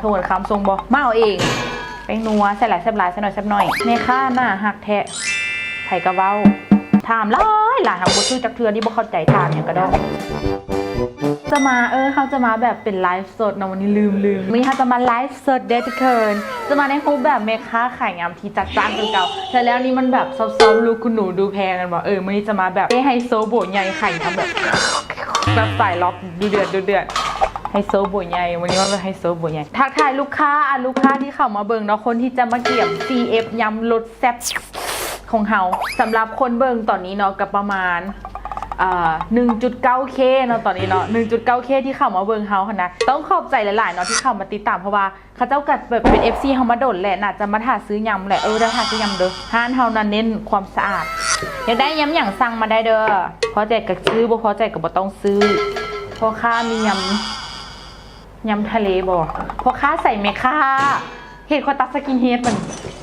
โทนคำทรงบอมาเอาเองไปนัวใส่หลายแซ่บหลายใส่หน่อยแซ่บหน่อยในค่าหน้าหักแทะไผ่กระเว้าถามหลายหลายทางบทชื่อจักเทือนี่บ่เข้าใจถามอย่างกระดอกจะมาเออเขาจะมาแบบเป็นไลฟ์สดนะวันนี้ลืมลืมวันนี้เขาจะมาไลฟ์สดเดทเคินจะมาในรูปแบบเมค้าขายงามที่จัดจ้านกันเก่าแต่แล้วนี่มันแบบซอฟๆลูกคุณหนูดูแพงกันบอกเออวันนี้จะมาแบบเอ้ไฮโซโบใหญ่ไข่ทำแบบแบบสายล็อกดูเดือดดูเดือด โซบัวใหญ่วันนี้ว่าเป็นไฮโซบัวใหญ่ทักทายลูกค้าอะลูกค้าที่เข้ามาเบิ่งเนาะคนที่จะมาเกี่ยม CF ยำรสแซ่บของเฮาสำหรับคนเบิ่งตอนนี้เนาะกับประมาณ 1.9k เนาะตอนนี้เนาะ 1.9k ที่เข้ามาเบิ่งเฮาค่ะนะ ต้องขอบใจหลายๆเนาะที่เข้ามาติดตามเพราะว่าเขาเจ้ากัดแบบเป็น FC เฮามาโดดแหละน่าจะมาถ่าซื้อยำแหละ เออได้ถ่าซื้อยำเด้อห้านเฮานั้นเน้นความสะอาด อยากได้ยำอย่างสั่งมาได้เด้อพอใจกับซื้อบ่พอใจกับบ่ต้องซื้อพราะค่ามียำ ยำทะเลบ่เพราะค่าใส่เมค่าเห็ดคอตัสสกินเฮดมัน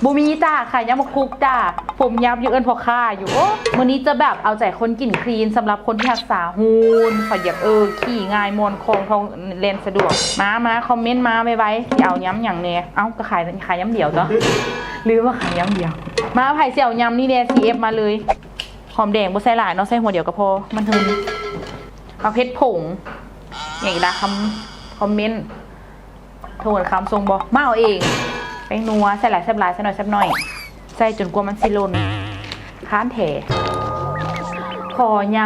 บูมีจ้าค่ะยำมะคุกจ้าผมยำอยู่เอิญพอค่าอยู่โอ้มื้อนี้จะแบบเอาใจคนกินคลีนสำหรับคนที่รักษาหูนขออยากเออขี่ง่ายมวนคงทองเลนสะดวก มามาคอมเมนต์มาไว้ไว้เอาย้ำอย่างเนี้ยเอ้าก็ขายขายย้ำเดียวจ้ะหรือว่าขายย้ำเดียว มาไผ่เสี่ยวยำนี่เนี่ย CF มาเลยหอมแดงบ่ใส่หลายเนาะใส่หัวเดียวก็พอมันถึงเอาเพชรผงอย่างอีกละคำ อมเมนต์โทนคำทรงบอมาเอาเองแป้งนัวใส่หลายแซ่บหลายใส่หน่อยแซ่บหน่อย ใส่จนกว่ามันสิลนค้านแถขอย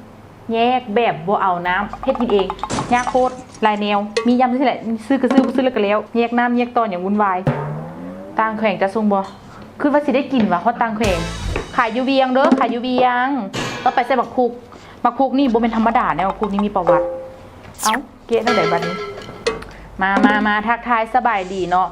ำแยกแบบบ่เอาน้ำเฮ็ดกินเองยากโคตรลายแนว มียำที่แหละซื้อก็ซื้อบ่ซื้อแล้วก็แล้วแยกน้ำแยกตอนอย่างวุ่นวายต่างแขวงจะทรงบ่คือว่าสิได้กินวะเพราะต่างแขวงขายยูเวียงเด้อขายยูเวียงก็ไปใส่บักคุกบักคุกนี่บ่เป็นธรรมดาแน่บักคุกนี่มีประวัติ เอ้า เกะตั้งแต่บัดนี้ มามามาทักทายสบายดีเนาะ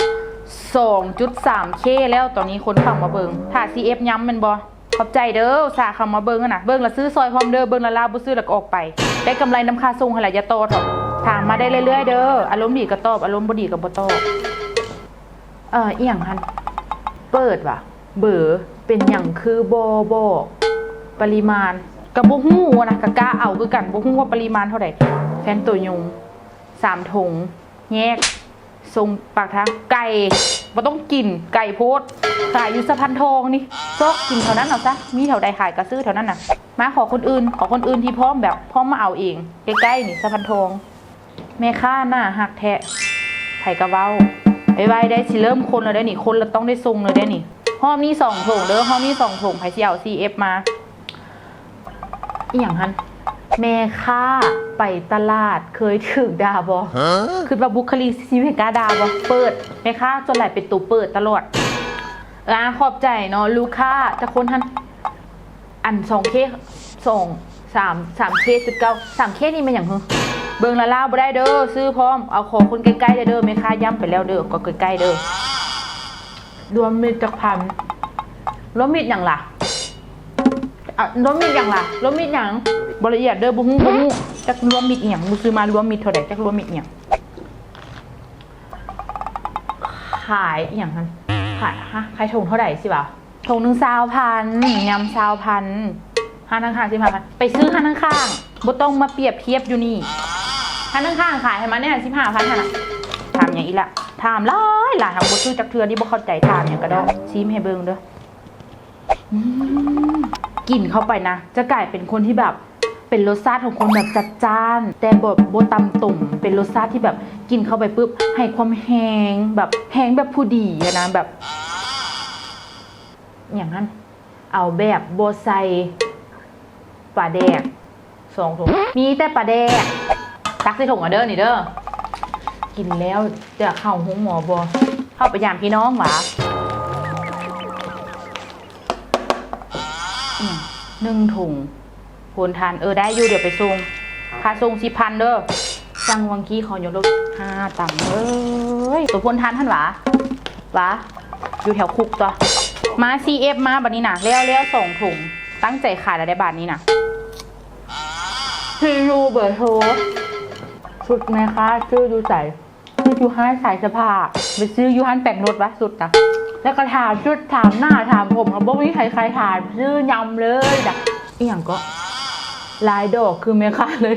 2.3K แล้วตอนนี้คนเข้ามาเบิงถ้า CF ย้ำมันบ่ขอบใจเด้อสาเข้ามาเบิงนะเบิงแล้วซื้อซอยพร้อมเด้อเบิงแล้วลาบ่ซื้อแล้วก็ออกไป ได้กำไรน้ำค่าส่งหลายอย่าโตถอะถามมาได้เรื่อยๆเด้ออารมณ์ดีก็ตอบอารมณ์บ่ดีก็บ่ตอบเอออียงหันเปิดว่ะ เบอร์เป็นหยังคือบ่บอปริมาณกับบ่ฮู้นะกะกล้าเอาคือกันบ่ฮู้ว่าปริมาณเท่าใด แฟนตัวยงสามถุงแยก ทรงปากทางไก่บ่ต้องกินไก่โพดขายอยู่สะพานทองนี่ซอกกินเท่านั้นเอาซะมีแถวใดขายก็ซื้อแถวนั้นน่ะ มาขอคนอื่น ขอคนอื่นที่พร้อมแบบพร้อมมาเอาเองใกล้ๆนี่สะพานทอง แม่ค้าหน้าหักแทะไผ่กระเว้าไว้ไว้ได้สิเริ่มคนแล้วได้นี่คนเราต้องได้ทรงเลยได้นี่ห้อมนี้สองถุงเด้อห้อมนี้สองถุงไผ่สิเอา CF มาอีหยังฮัน แม่ค้าไปตลาดเคยถึกดาบอคือว่าบุคลิกชีวิตกล้าดาบอเปิดแม่ค้าจนไหลเป็นตูเปิดตลอดอ่าขอบใจเนาะลูกค้าจะคนทันอันสองเคสองสามสามเคจุดเก้าสามเคนี่มันอย่างเหรอเบิงละล่าบ่ได้เด้อซื้อพร้อมเอาของคนใกล้ๆเด้อเด้อไม่ค่าย่ำไปแล้วเด้อก็ใกล้ๆเด้อรวมมิตรจักพันรวมมิตรอย่างล่ะอะรวมมิตรอย่างล่ะรวมมิตรอย่าง บละเอียดเด้อบุ้งบุ้งจักรวมมิตรอหย่างบุซื้อมารวมมิตรเท่าไหร่จักรวมมิตรอหย่างขายอหย่างนั้นขายฮะขายถุงเท่าไหร่สิบ่ะถุงหนึ่งซาวพันยำซาวพันห้าทั้งข้างสิบห้าพันไปซื้อห้าทั้งข้างบ่ต้องมาเปรียบเทียบอยู่นี่ห้าทั้งข้างขายให้มันเนี่ยสิบห้าพันน่ะถามอย่างอีละถามหลายหลายทางบ่ซื้อจักเทือนี่บ่เข้าใจถามอย่างกระดอกชิมให้เบิ่งเด้ออืมกินเข้าไปนะ จะกลายเป็นคนที่แบบ เป็นรสชาติของคนแบบจัดจ้าน แต่แบบโบตำตุ่ม เป็นรสชาติที่แบบกินเข้าไปปุ๊บให้ความแห้งแบบแห้งแบบผู้ดีอะนะแบบ อย่างนั้น เอาแบบโบไซปลาแดกสองถุงมีแต่ปลาแดกตักใส่ถุงอะเด้อนี่เด้อกินแล้วจะเข้าห้องหมอบอเข้าไปยามพี่น้องหวะอืมหนึ่งถุง โพนทานเออได้อยู่เดี๋ยวไปส่งค่าส่งสิพันเด้อสั่งวังกี้ขอยกรถห้าตังค์เอ้ยตัวโพนทานท่านหวะหวะอยู่แถวคุกตัวมา CF มาบัดนี้นะเลี้ยวเลี้ยวส่งถุงตั้งใจขายแล้วได้บาทนี้นะพี่ยูเบอร์โทรสุดไหมคะชื่อดูใส่ชื่อยูฮันสายสภาไปซื้อยูฮันแปลงรถวะสุดนะแล้วก็ถามชุดถามหน้าถามผมครับบ่มีใครใครถามชื่อยำเลยดักอีหยังก็ ลายดอกคือแม่ค้าเลย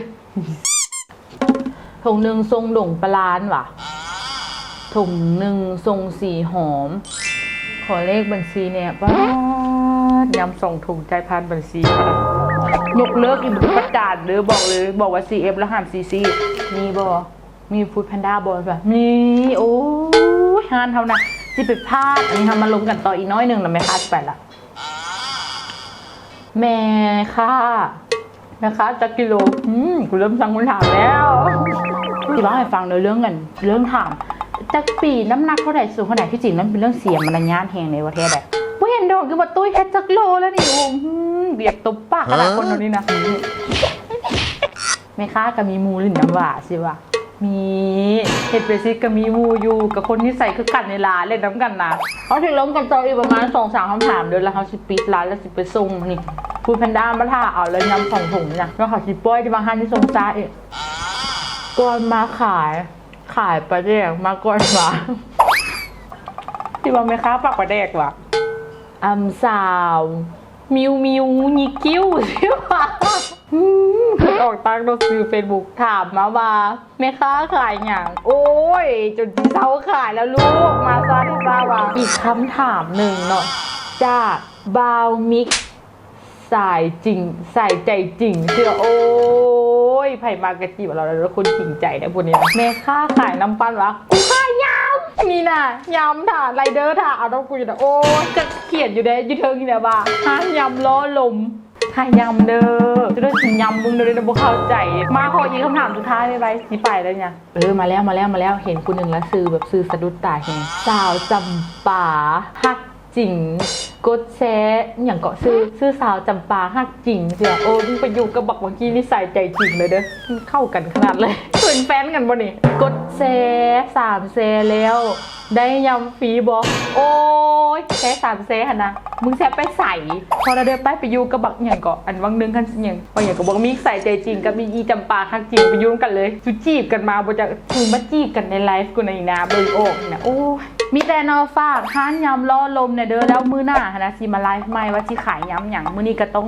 ถุงหนึ่งทรงหลงปลาล้านว่ะถุงหนึ่งทรงสีหอม ขอเลขบัญชีเนี่ยป้ายำส่งถุงใจพันบัญชี ยกเลิกอีกประจานหรือบอกเลย บอกว่า CF แล้วห้าม CC มีบอมีฟูดแพนด้าบอแบบมีโอ้ยฮานเท่านะสิไปพลาดอันนี้ทำมาลงกันต่ออีกน้อยหนึ่งนะแม่ค้าจะไปละแม่ค่ะ แม่ค้าจักกิโลอืมกูเริ่มสั่งคนถามแล้วที่บ้านให้ฟังเลยเรื่องเงินเรื่องถามจักปีน้ำหนักเท่าไหร่สูงเท่าไหร่ที่จริงนั้นเป็นเรื่องเสียมารยาทแห่งในประเทศแหละว่าเห็นดอกคือว่าตุ้ยแค่จักโลแล้วนี่โอ้โหเบียบตบปากขนาดคนคนนี้นะแม่ค้าก็มีมูหรือน้ำหวาสิวะมีเห็ดเบซิกก็มีมูอยู่กับคนที่ใส่คือกันในร้านเล่นน้ำกันนะเขาถึงล้มกันต่ออีกประมาณสองสามคำถามเดือนล้วเขาสิปิดร้านแล้วสิไปส่งนี่ พูดแพนด้ามาท่าเอาเลยยำสองถุงนี่นะแล้วเขาสิป้อยที่บางท่านที่ส่งซ่าเองก่อนมาขาย ขายปลาแดกมาก่อนมาที่ว่าไม่ค้าปากปลาแดกว่ะอัมสาว มิวมิวยิกกิ้วใช่ปะอืมเคยออกตั้งโดนซื้อเฟซบุ๊กถามมาว่าแม่ค้าขายอย่างโอ้ย จนที่เช้าขายแล้วลูกมาซาที่ซาว่าอีกคำถามหนึ่งเนาะจากบาวมิก สายจริงใสายใจจริงเชื่อโอ้ยไผ่มากระจีบเราแล้วคนจริงใจนะพวกนี้แม่ค้าขายน้ำปั้นวะกูขายยำนี่น่ะยำถ่าไรเดอร์ถ่าเอาต้องกูอยู่นะโอ้จะเขียนอยู่เด้ยูเทิงนี่นะบ้าห้ายำล้อลมขายยำเด้อจะได้กินยำมึงเด้อนะบ่เข้าใจ มาขออีกคำถามสุดท้ายเลยไปสิไปแล้วเนี่ยเออมาแล้วมาแล้วมาแล้วเห็นคุณหนึ่งแล้วซื้อแบบซื้อสะดุดตาเห็นสาวจำป่าฮัก จริงกดแชร์อย่างเกาะซื้อซื้อสาวจำปาฮักจริงเสียโอ้มึงไปอยู่กับบักเมื่อกี้นี่ใส่ใจจริงเลยเด้อมันเข้ากันขนาดเลยเป็นแฟนกันบ่นี่กดแชร์สามแชร์แล้ว ได้ยำฟรีบอกโอ้ยแชร์สามแชร์หันนะมึงแชร์ไปใส่พอเราเดินไปไปอยู่กับบักอย่างเกาะอันวังหนึงกันอย่างบางอย่างกับบักมีใส่ใจจริงกับมีอีจำปาฮักจริงไปยุ่งกันเลยสุจีบกันมาบ่จะถึงมาจีบกันในไลฟ์กูในนาเบิ่งโอกนะโอ้ย มีแต่นอฝากห้านยำล่อลมเนี่ยเด้อแล้วมือหน้าฮนนะสิมาไลฟ์ใหม่ว่าสิขายยำหยังมื้อนี้ก็ต้อง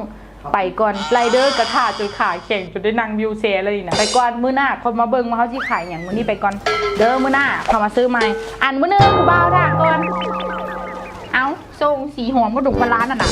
ไปก่อนไรเดอร์กระถาจนขาแข็งจนได้นั่งวิวแชร์เลยนะไปก่อนมือหน้าคนมาเบิ่งมาเขาที่ขายอย่างมื้อนี้ไปก่อนเด้อมือหน้าเขามาซื้อใหม่อันมือหนึงกูบ่าวท่าก่อน เอาส่งสีหอมกระดูกปลาร้าน่ะนะ